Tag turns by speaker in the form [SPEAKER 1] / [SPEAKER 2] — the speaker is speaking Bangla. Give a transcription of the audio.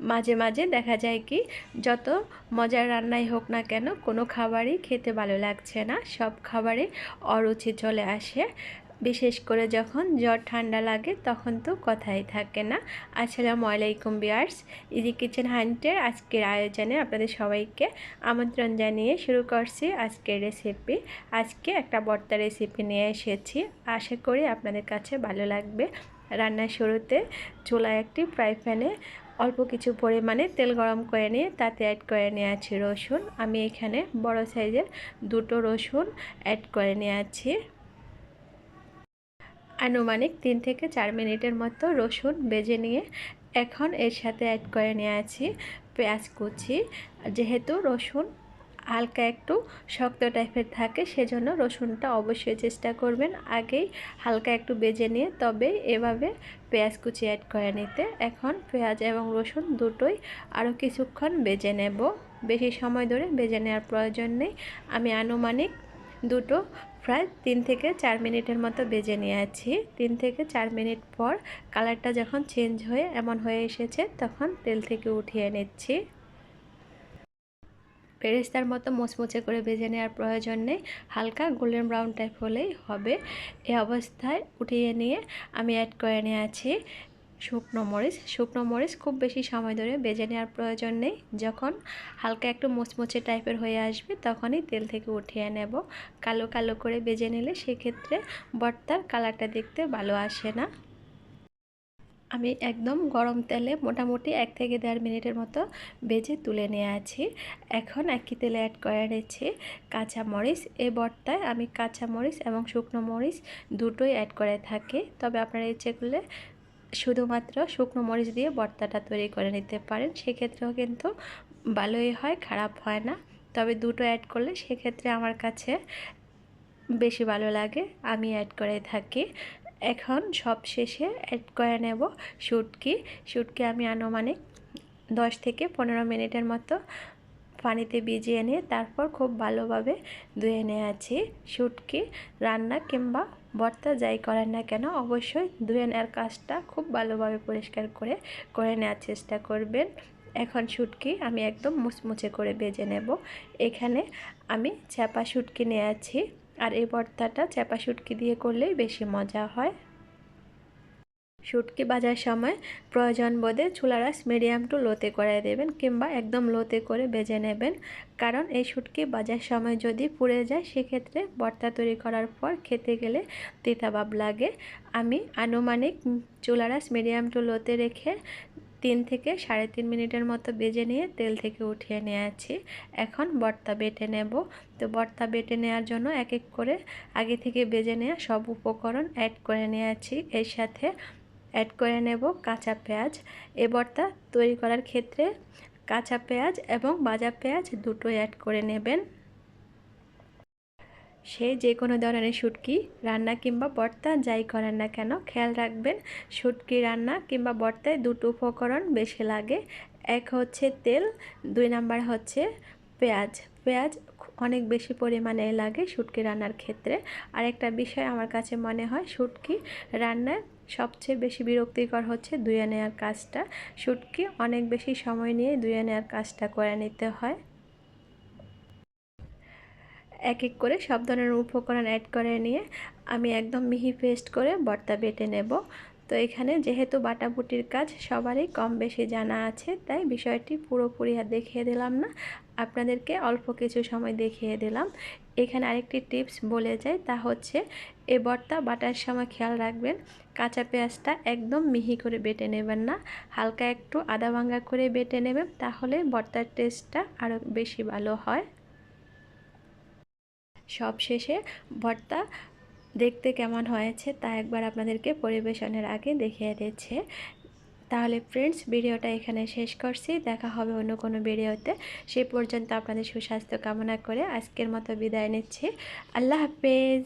[SPEAKER 1] মাঝে মাঝে দেখা যায় কি, যত মজার রান্নাই হোক না কেন, কোনো খাবারই খেতে ভালো লাগছে না। সব খাবারে অরুচি চলে আসে। বিশেষ করে যখন জ্বর ঠান্ডা লাগে, তখন তো কথাই থাকে না। আসসালামু আলাইকুম বিয়ার্স ইজি কিচেন হান্টের আজকের আয়োজনে আপনাদের সবাইকে আমন্ত্রণ জানিয়ে শুরু করছি আজকের রেসিপি আজকে একটা বর্তা রেসিপি নিয়ে এসেছি। আশা করি আপনাদের কাছে ভালো লাগবে। রান্নার শুরুতে চুলায় একটি ফ্রাই প্যানে অল্প কিছু পরিমাণে তেল গরম করে নিয়ে, তাতে অ্যাড করে নিয়ে আছি রসুন। আমি এখানে বড় সাইজের দুটো রসুন অ্যাড করে নিয়ে আছি। আনুমানিক তিন থেকে চার মিনিটের মতো রসুন বেজে নিয়ে এখন এর সাথে অ্যাড করে নিয়ে আছি পেঁয়াজ কুচি। যেহেতু রসুন হালকা একটু শক্ত টাইপের থাকে, সেজন্য রসুনটা অবশ্যই চেষ্টা করবেন। আগেই হালকা একটু বেজে নিয়ে, তবে এভাবে পেঁয়াজ কুচি অ্যাড করে নিতে। এখন পেঁয়াজ এবং রসুন দুটোই আরও কিছুক্ষণ বেজে নেব। বেশি সময় ধরে বেজে নেওয়ার প্রয়োজন নেই। আমি আনুমানিক দুটো প্রায় তিন থেকে চার মিনিটের মতো বেজে নিয়ে আছি তিন থেকে চার মিনিট পর কালারটা যখন চেঞ্জ হয়ে, এমন হয়ে এসেছে, তখন তেল থেকে উঠিয়ে নিচ্ছি। পেরেস্তার মতো মোচমোচে করে ভেজে নেওয়ার প্রয়োজন নেই। হালকা গোল্ডেন ব্রাউন টাইপ হলেই হবে। এ অবস্থায় উঠিয়ে নিয়ে আমি অ্যাড করে নিয়ে আছি শুকনো মরিচ। শুকনো মরিচ খুব বেশি সময় ধরে বেজে নেওয়ার প্রয়োজন নেই। যখন হালকা একটু মুচমুচে টাইপের হয়ে আসবে, তখনই তেল থেকে উঠিয়ে নেব। কালো কালো করে বেজে নিলে সেক্ষেত্রে বর্তার কালারটা দেখতে ভালো আসে না। আমি একদম গরম তেলে মোটামুটি এক থেকে দেড় মিনিটের মতো বেজে তুলে নিয়ে আছি। এখন একই তেলে অ্যাড করে নিচ্ছি কাঁচা মরিচ। এই বর্তায় আমি কাঁচা মরিচ এবং শুকনো মরিচ দুটোই অ্যাড করে থাকি। তবে আপনারা ইচ্ছে করলে শুধুমাত্র শুকনো মরিচ দিয়ে বর্তাটা তৈরি করে নিতে পারেন। সেক্ষেত্রেও কিন্তু ভালোই হয়, খারাপ হয় না। তবে দুটো অ্যাড করলে সেক্ষেত্রে আমার কাছে বেশি ভালো লাগে। আমি অ্যাড করে থাকি। এখন সব শেষে অ্যাড করে নেব শুটকি। শুটকি আমি আনুমানিক দশ থেকে পনেরো মিনিটের মতো পানিতে ভিজিয়ে নিয়ে তারপর খুব ভালোভাবে ধুয়ে নিয়ে আছি শুটকি রান্না কিংবা ভর্তা যাই করেন না কেন, অবশ্যই ধুয়ে নেওয়ার কাজটা খুব ভালোভাবে পরিষ্কার করে করে নেওয়ার চেষ্টা করবেন। এখন শুটকি আমি একদম মুচমুচে করে বেজে নেব। এখানে আমি চাপা শুটকি নিয়ে আছি আর এই ভর্তাটা চাপা শুটকি দিয়ে করলেই বেশি মজা হয়। শুটকি বাজার সময় প্রয়োজন বোধে চুলারাস মিডিয়াম টু লোতে করে দেবেন কিংবা একদম লোতে করে বেজে নেবেন। কারণ এই শুটকি বাজার সময় যদি পুড়ে যায়, সেক্ষেত্রে ভর্তা তৈরি করার পর খেতে গেলে তিতাভাব লাগে। আমি আনুমানিক চুলারাস মিডিয়াম টু লোতে রেখে তিন থেকে সাড়ে তিন মিনিটের মতো বেজে নিয়ে তেল থেকে উঠিয়ে নিয়ে আছি এখন বর্তা বেটে নেব। তো বর্তা বেটে নেওয়ার জন্য এক এক করে আগে থেকে বেজে নেওয়া সব উপকরণ অ্যাড করে নিয়ে আছি এর সাথে অ্যাড করে নেব কাঁচা পেঁয়াজ। এ বর্তা তৈরি করার ক্ষেত্রে কাঁচা পেঁয়াজ এবং বাজা পেঁয়াজ দুটো অ্যাড করে নেবেন। সে যে কোনো ধরনের শুটকি, রান্না কিংবা বর্তা যাই করেন না কেন, খেয়াল রাখবেন শুটকি, রান্না কিংবা বর্তায় দুটো উপকরণ বেশি লাগে। এক হচ্ছে তেল, দুই নাম্বার হচ্ছে পেঁয়াজ। পেঁয়াজ অনেক বেশি পরিমাণে লাগে শুটকি রান্নার ক্ষেত্রে। আর একটা বিষয় আমার কাছে মনে হয়, শুটকি রান্নায় সবচেয়ে বেশি বিরক্তিকর হচ্ছে ধুয়ে নেওয়ার কাজটা। শুটকি অনেক বেশি সময় নিয়ে ধুয়ে নেওয়ার কাজটা করে নিতে হয়। এক এক করে সব ধরনের উপকরণ অ্যাড করে নিয়ে আমি একদম মিহি পেস্ট করে বর্তা বেটে নেব। তো এখানে যেহেতু বাটাবুটির কাজ সবারই কম বেশি জানা আছে, তাই বিষয়টি পুরোপুরি আর দেখিয়ে দিলাম না। আপনাদেরকে অল্প কিছু সময় দেখিয়ে দিলাম। এখানে আরেকটি টিপস বলে যায়, তা হচ্ছে এ বর্তা বাটার সময় খেয়াল রাখবেন, কাঁচা পেঁয়াজটা একদম মিহি করে বেটে নেবেন না। হালকা একটু আদা ভাঙ্গা করে বেটে নেবেন, তাহলে বর্তার টেস্টটা আরও বেশি ভালো হয়। সব শেষে ভর্তা দেখতে কেমন হয়েছে তা একবার আপনাদেরকে পরিবেশনের আগে দেখিয়ে দিচ্ছে। তাহলে ফ্রেন্ডস ভিডিওটা এখানে শেষ করছি। দেখা হবে অন্য কোনো ভিডিওতে। সেই পর্যন্ত আপনাদের সুস্বাস্থ্য কামনা করে আজকের মতো বিদায় নিচ্ছি। আল্লাহ হাফেজ।